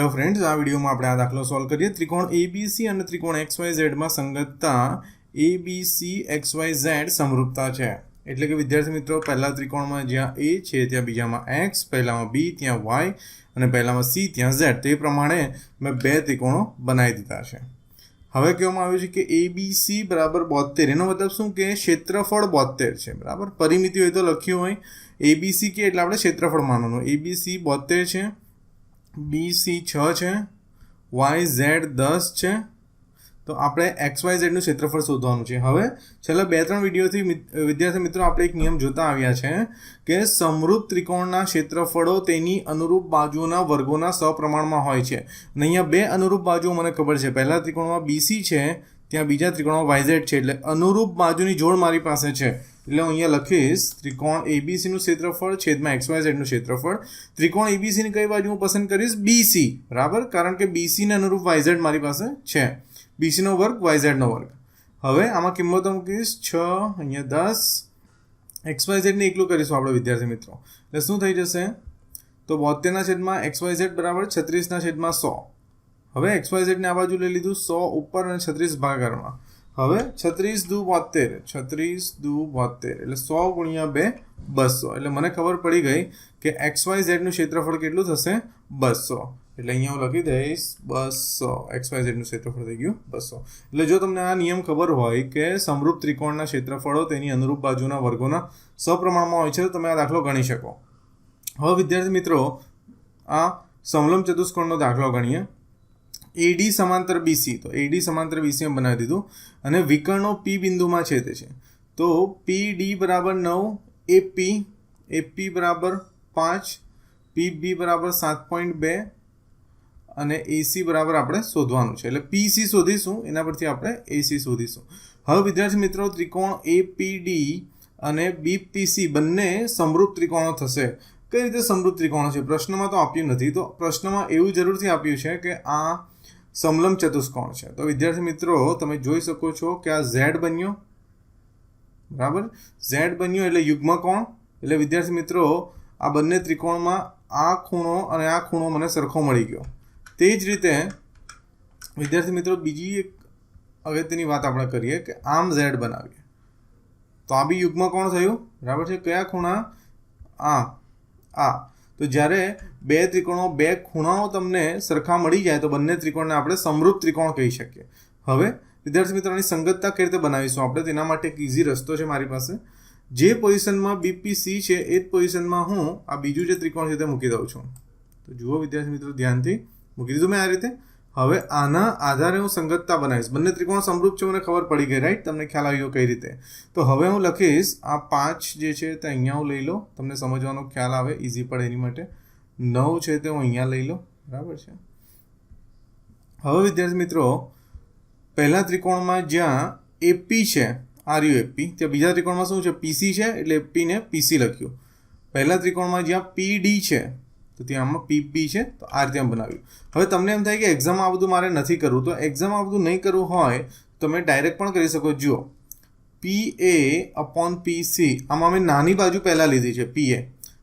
Hello friends આ વિડીયોમાં આપણે આ દાખલો સોલ્વ કરીએ. ત્રિકોણ એબીસી અને ત્રિકોણ એક્સ વાય ઝેડમાં સંગતતા એબીસી એક્સ વાય ઝેડ સમરૂપતા છે. એટલે કે વિદ્યાર્થી મિત્રો, પહેલા ત્રિકોણમાં જ્યાં એ છે ત્યાં બીજામાં એક્સ પહેલામાં બી ત્યાં વાય અને પહેલામાં સી ત્યાં ઝેડ તે પ્રમાણે મેં બે ત્રિકોણો બનાવી દીધા છે. હવે કહેવામાં આવ્યું છે કે એ બી સી બરાબર બોતેર એનો મતલબ શું? કે ક્ષેત્રફળ બોતેર છે. બરાબર? પરિમિતિ હોય તો લખ્યું હોય. એ બી સી કે એટલે આપણે ક્ષેત્રફળ માનવાનું. એ બી સી બોતેર છે. બી સી છ છે. વાય ઝેડ દસ છે. તો આપણે એક્સ વાય ઝેડનું ક્ષેત્રફળ શોધવાનું છે. હવે છેલ્લા બે, ત્રણ વિડીયોથી વિદ્યાર્થી મિત્રો આપણે એક નિયમ જોતા આવ્યા છે કે સમૃદ્ધ ત્રિકોણના ક્ષેત્રફળો તેની અનુરૂપ બાજુઓના વર્ગોના સપ્રમાણમાં હોય છે. અને અહીંયા બે અનુરૂપ બાજુઓ મને ખબર છે. પહેલા ત્રિકોણમાં બીસી છે, ત્યાં બીજા ત્રિકોણમાં વાયઝેડ છે. એટલે અનુરૂપ બાજુની જોડ મારી પાસે છે. એટલે હું અહીંયા લખીશ, ત્રિકોણ એબીસીનું ક્ષેત્રફળ છેદમાં એક્સ વાય ઝેડનું ક્ષેત્રફળ. ત્રિકોણ એબીસીની કઈ બાજુ હું પસંદ કરીશ? બીસી બરાબર? કારણ કે બીસીને અનુરૂપ વાયઝેડ મારી પાસે છે. બીસીનો વર્ગ વાયઝેડનો વર્ગ. હવે આમાં કિંમતો મૂકીશ. છ, અહીંયા દસ. એક્સ વાય ઝેડને એકલું કરીશું આપણે, વિદ્યાર્થી મિત્રો. એટલે શું થઈ જશે? તો બોતેરના છેદમાં એક્સ વાય ઝેડ બરાબર છત્રીસના છેદમાં સો. હવે એક્સ વાય ઝેડને આ બાજુ લઈ લીધું સો ઉપર અને છત્રીસ ભાગાકારમાં. હવે છત્રીસ દુ બોતેર, છત્રીસ દુ બોતેર, એટલે સો ગુણ્યા બે, બસો. એટલે મને ખબર પડી ગઈ કે એક્સ વાય ઝેડનું ક્ષેત્રફળ કેટલું થશે? બસો. એટલે અહીંયા હું લખી દઈશ, બસો. એક્સ વાય ઝેડનું ક્ષેત્રફળ થઈ ગયું, બસો. એટલે જો તમને આ નિયમ ખબર હોય કે સમરૂપ ત્રિકોણના ક્ષેત્રફળો તેની અનુરૂપ બાજુના વર્ગોના સપ્રમાણમાં હોય છે, તો તમે આ દાખલો ગણી શકો. હવે વિદ્યાર્થી મિત્રો, આ સમલમ ચતુષ્કોણનો દાખલો ગણીએ. એડી સમાંતર બીસી તો એડી સમાંતર બીસી એમ બનાવી દીધું. અને વિકર્ણો પી બિંદુમાં છે તે છે. તો પી ડી બરાબર નવ એપી એપી બરાબર પાંચ પી બી બરાબર સાત પોઈન્ટ બે, અને એસી બરાબર આપણે શોધવાનું છે. એટલે પીસી શોધીશું, એના પરથી આપણે એસી શોધીશું. હવે વિદ્યાર્થી મિત્રો, ત્રિકોણ એપીડી અને બીપીસી બંને સમરૂપ ત્રિકોણો થશે. કઈ રીતે સમરૂપ ત્રિકોણો છે? પ્રશ્નમાં તો આપ્યું નથી. તો પ્રશ્નમાં એવું જરૂરથી આપ્યું છે કે આ સમલમ ચતુષ્કોણ છે. તો વિદ્યાર્થી મિત્રો, તમે જોઈ શકો છો કે આ ઝેડ બન્યો. બરાબર? ઝેડ બન્યો એટલે યુગ્મ કોણ એટલે વિદ્યાર્થી મિત્રો, આ બંને ત્રિકોણમાં આ ખૂણો અને આ ખૂણો મને સરખો મળી ગયો. તે જ રીતે વિદ્યાર્થી મિત્રો, બીજી એક અગત્યની વાત આપણે કરીએ કે આમ ઝેડ બનાવીએ. તો આ બી યુગ્મ કોણ થયું. બરાબર છે? કયા ખૂણા? આ. આ. તો જ્યારે બે ત્રિકોણો, બે ખૂણાઓ તમને સરખા મળી જાય, તો બંને ત્રિકોણને આપણે સમરૂપ ત્રિકોણ કહી શકીએ. હવે, વિદ્યાર્થી મિત્રોની સંગતતા કઈ રીતે બનાવીશું? આપણે તેના માટે એક ઇઝી રસ્તો છે મારી પાસે. જે પોઝિશનમાં બીપીસી છે, એ જ પોઝિશનમાં હું આ બીજું જે ત્રિકોણ છે તે મૂકી દઉં છું. તો જુઓ વિદ્યાર્થી મિત્રો, ધ્યાનથી મૂકી દીધું મેં આ રીતે. હવે આના આધારે હું સંગતતા બનાવીશ. બંને ત્રિકોણ સમરૂપ છે મને ખબર પડી ગઈ રાઈટ તમને ખ્યાલ આવ્યો કઈ રીતે? તો હવે હું લખીશ, આ પાંચ જે છે તે અહીંયા હું લઈ લો. તમને સમજવાનો ખ્યાલ આવે ઇઝી પડે એની માટે. નવ છે તે હું અહીંયા લઈ લો. બરાબર છે? હવે વિદ્યાર્થી મિત્રો, પહેલા ત્રિકોણમાં જ્યાં એપી છે આરયુ એપી ત્યાં બીજા ત્રિકોણમાં શું છે? પીસી છે, એટલે એપીને પીસી લખ્યું. પહેલા ત્રિકોણમાં જ્યાં પીડી છે તો ત્યાં આમાં પીપી છે, તો આ રીતે આમ બનાવ્યું. હવે તમને એમ થાય કે એક્ઝામ આ બધું મારે નથી કરવું, તો એક્ઝામ આ બધું નહીં કરવું હોય, તો તમે ડાયરેક્ટ પણ કરી શકો. જુઓ પી એ અપોન પી સી આમાં મેં નાની બાજુ પહેલાં લીધી છે પી એ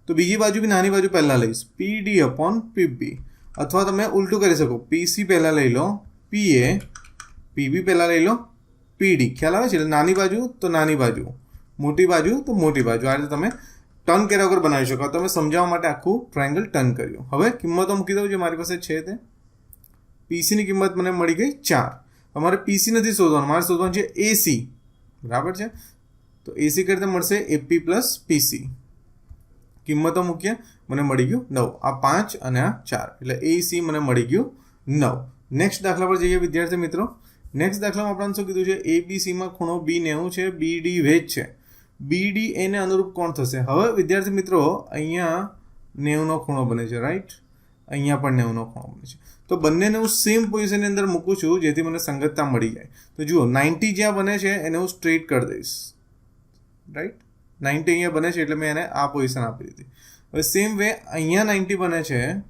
તો બીજી બાજુ બી નાની બાજુ પહેલાં લઈશ. પી ડી અપોન પી બી અથવા તમે ઉલટું કરી શકો. પી સી પહેલાં લઈ લો પી એ પી બી પહેલાં લઈ લો પી ડી ખ્યાલ આવે છે? એટલે નાની બાજુ તો નાની બાજુ, મોટી બાજુ તો મોટી બાજુ. આ રીતે તમે ટર્ન કર્યા વગર બનાવી શકો. તમે સમજાવવા માટે આખું ટ્રાયંગલ ટર્ન કર્યું. હવે કિંમતો મૂકી દઉં જે મારી પાસે છે તે. પીસીની કિંમત મને મળી ગઈ ચાર. અમારે પીસી નથી શોધવાનું. મારે શોધવાનું છે એસી બરાબર છે? તો એસી કઈ રીતે મળશે? એપી પ્લસ પીસી કિંમતો મૂકીએ. મને મળી ગયું નવ. આ પાંચ અને આ ચાર. એટલે એસી મને મળી ગયું નવ. નેક્સ્ટ દાખલા પર જઈએ વિદ્યાર્થી મિત્રો. નેક્સ્ટ દાખલામાં આપણને શું કીધું છે? એ ખૂણો બી નેવું છે. બી ડી વેજ છે. બી ડી એને અનુરૂપ કોણ થશે? હવે વિદ્યાર્થી મિત્રો, અહીંયા નેવનો ખૂણો બને છે રાઈટ અહીંયા પણ નેવનો ખૂણો બને છે. તો બંનેને હું સેમ પોઝિશનની અંદર મૂકું છું, જેથી મને સંગતતા મળી જાય. તો જુઓ નાઇન્ટી જ્યાં બને છે, એને હું સ્ટ્રેટ કરી દઈશ. રાઈટ નાઇન્ટી અહીંયા બને છે, એટલે મેં એને આ પોઝિશન આપી દીધી. હવે સેમ વે અહીંયા નાઇન્ટી બને છે,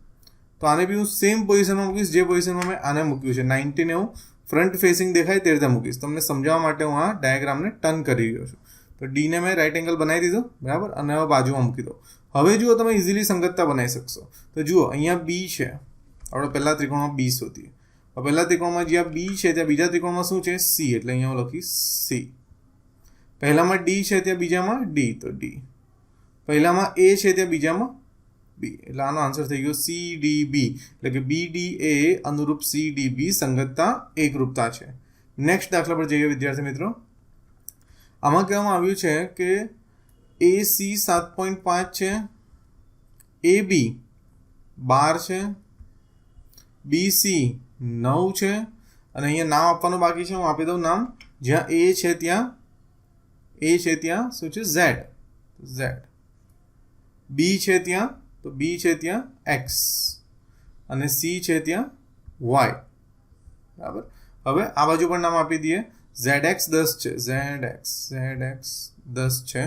તો આને બી હું સેમ પોઝિશનમાં મૂકીશ, જે પોઝિશનમાં મેં આને મૂક્યું છે. નાઇન્ટીને હું ફ્રન્ટ ફેસિંગ દેખાય તે રીતે મૂકીશ. તમને સમજાવવા માટે હું આ ડાયાગ્રામને ટર્ન કરી રહ્યો છું. તો ડીને મેં રાઈટ એંગલ બનાવી દીધો બરાબર અને હવે બાજુમાં મૂકી દો હવે જુઓ તમે ઇઝીલી સંગતતા બનાવી શકશો તો જુઓ અહીંયા બી છે આપણે પહેલા ત્રિકોણમાં બી શોધીએ હવે પહેલા ત્રિકોણમાં જ્યાં બી છે ત્યાં બીજા ત્રિકોણમાં શું છે સી એટલે અહીંયા હું લખીશ સી પહેલામાં ડી છે ત્યાં બીજામાં ડી તો ડી પહેલામાં એ છે ત્યાં બીજામાં બી એટલે આનો આન્સર થઈ ગયો સી ડી બી એટલે કે બી ડી એ અનુરૂપ સી ડી બી સંગતતા એકરૂપતા છે નેક્સ્ટ દાખલા પર જઈએ વિદ્યાર્થી મિત્રો આમાં કહેવામાં આવ્યું છે કે એ સી સાત પોઈન્ટ પાંચ છે એ બી બાર છે બી સી નવ છે, અને અહીંયા નામ આપવાનું બાકી છે, હું આપી દઉં નામ. જ્યાં એ છે ત્યાં એ છે ત્યાં શું છે? ઝેડ ઝેડ બી છે ત્યાં, તો બી છે ત્યાં એક્સ અને સી છે ત્યાં વાય બરાબર? હવે આ બાજુ પણ નામ આપી દઈએ. ઝેડ એક્સ દસ છે. ઝેડ એક્સ ઝેડ એક્સ દસ છે.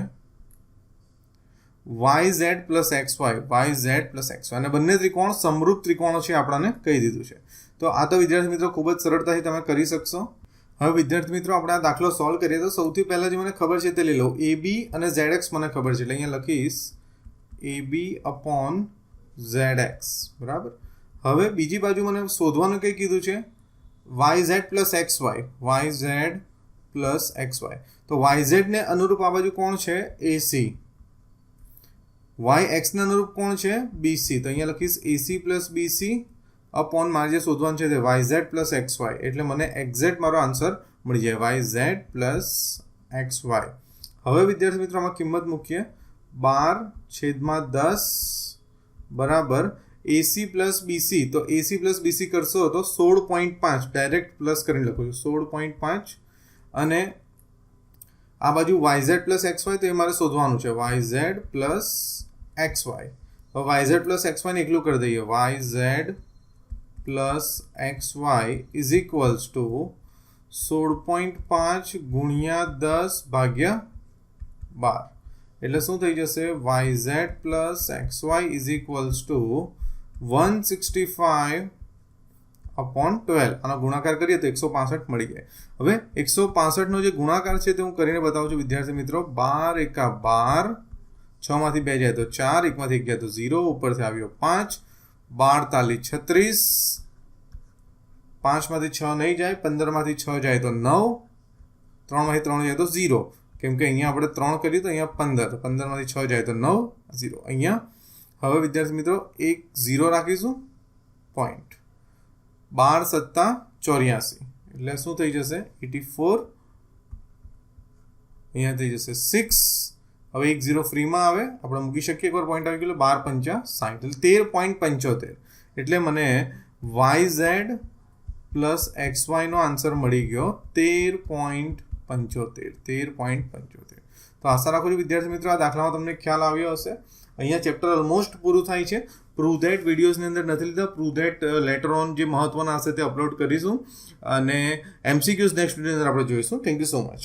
Y Z plus X Y Y Z plus X અને બંને ત્રિકોણ સમરૂપ ત્રિકોણો છે આપણાને કહી દીધું છે. તો આ તો વિદ્યાર્થી મિત્રો ખૂબ જ સરળતાથી તમે કરી શકશો. હવે વિદ્યાર્થી મિત્રો આપણે આ દાખલો સોલ્વ કરીએ તો સૌથી પહેલાં જે મને ખબર છે તે લઈ લઉં એ બી અને ઝેડ એક્સ મને ખબર છે. એટલે અહીંયા લખીશ. A B upon Z X. બરાબર? હવે બીજી બાજુ મને શોધવાનું કંઈ કીધું છે? Y Z plus X Y Y Z plus X Y તો વાય ઝેડને અનુરૂપ આ બાજુ કોણ છે? એસી વાય એક્સને અનુરૂપ કોણ છે? બીસી તો અહીંયા લખીશ એસી પ્લસ બીસી અપોન મારે જે શોધવાનું છે તે Y Z plus X Y એટલે મને એક્ઝેક્ટ મારો આન્સર મળી જાય. Y Z plus X Y હવે વિદ્યાર્થી મિત્રો આમાં કિંમત મૂકીએ. બાર છેદમાં દસ બરાબર એસી પ્લસ બીસી તો એસી પ્લસ બીસી કરશો તો સોળ પોઈન્ટ પાંચ ડાયરેક્ટ પ્લસ કરીને લખું છું, સોળ પોઈન્ટ પાંચ. અને આ બાજુ Y Z plus X Y તો એ મારે શોધવાનું છે Y Z plus X Y તો વાય ઝેડ પ્લસ એક્સ વાયને એકલું કરી દઈએ Y Z plus X Y is equals to સોળ પોઈન્ટ પાંચ ગુણ્યા દસ ભાગ્યા બાર. એટલે શું થઈ જશે? Y Z plus X Y is equals to one sixty five upon twelve આનો ગુણાકાર કરીએ તો એકસો પાસઠ મળી જાય. હવે એકસો પાસઠનો જે ગુણાકાર છે તે હું કરીને બતાવું છું, વિદ્યાર્થી મિત્રો. બાર એકા બાર છમાંથી બે જાય તો ચાર, એકમાંથી એક ગયા તો ઝીરો, ઉપરથી આવ્યો પાંચ બાર તાલી છત્રીસ, પાંચમાંથી છ નહીં જાય, પંદરમાંથી છ જાય તો નવ, ત્રણમાંથી ત્રણ જાય તો ઝીરો. કેમ કે અહીંયા આપણે ત્રણ કરીએ તો અહીંયા પંદર પંદરમાંથી છ જાય તો નવ, ઝીરો. અહીંયા હવે વિદ્યાર્થી મિત્રો, એક ઝીરો રાખીશું. પોઈન્ટ બાર સત્તા ચોર્યાસી. એટલે શું થઈ જશે? એટી ફોર અહીંયા થઈ જશે સિક્સ હવે એક ઝીરો ફ્રીમાં આવે. આપણે મૂકી શકીએ. એકવાર પોઈન્ટ આવી ગયો બાર પંચા સાઠ એટલે તેર પોઈન્ટ પંચોતેર. એટલે મને વાય ઝેડ પ્લસ એક્સ વાયનો આન્સર મળી ગયો. તેર પોઈન્ટ પંચોતેર, તેર પોઈન્ટ પંચોતેર. તો આશા રાખું છું વિદ્યાર્થી મિત્રો, આ દાખલામાં તમને ખ્યાલ આવ્યો હશે. અહીંયા ચેપ્ટર ઓલમોસ્ટ પૂરું થાય છે. પ્રૂવ ધેટ વિડીયોઝની અંદર નથી લીધા. પ્રૂવ ધેટ લેટર ઓન જે મહત્વના હશે તે અપલોડ કરીશું. અને એમસીક્યુઝ નેક્સ્ટ વિડીયોની અંદર આપણે જોઈશું. Thank you so much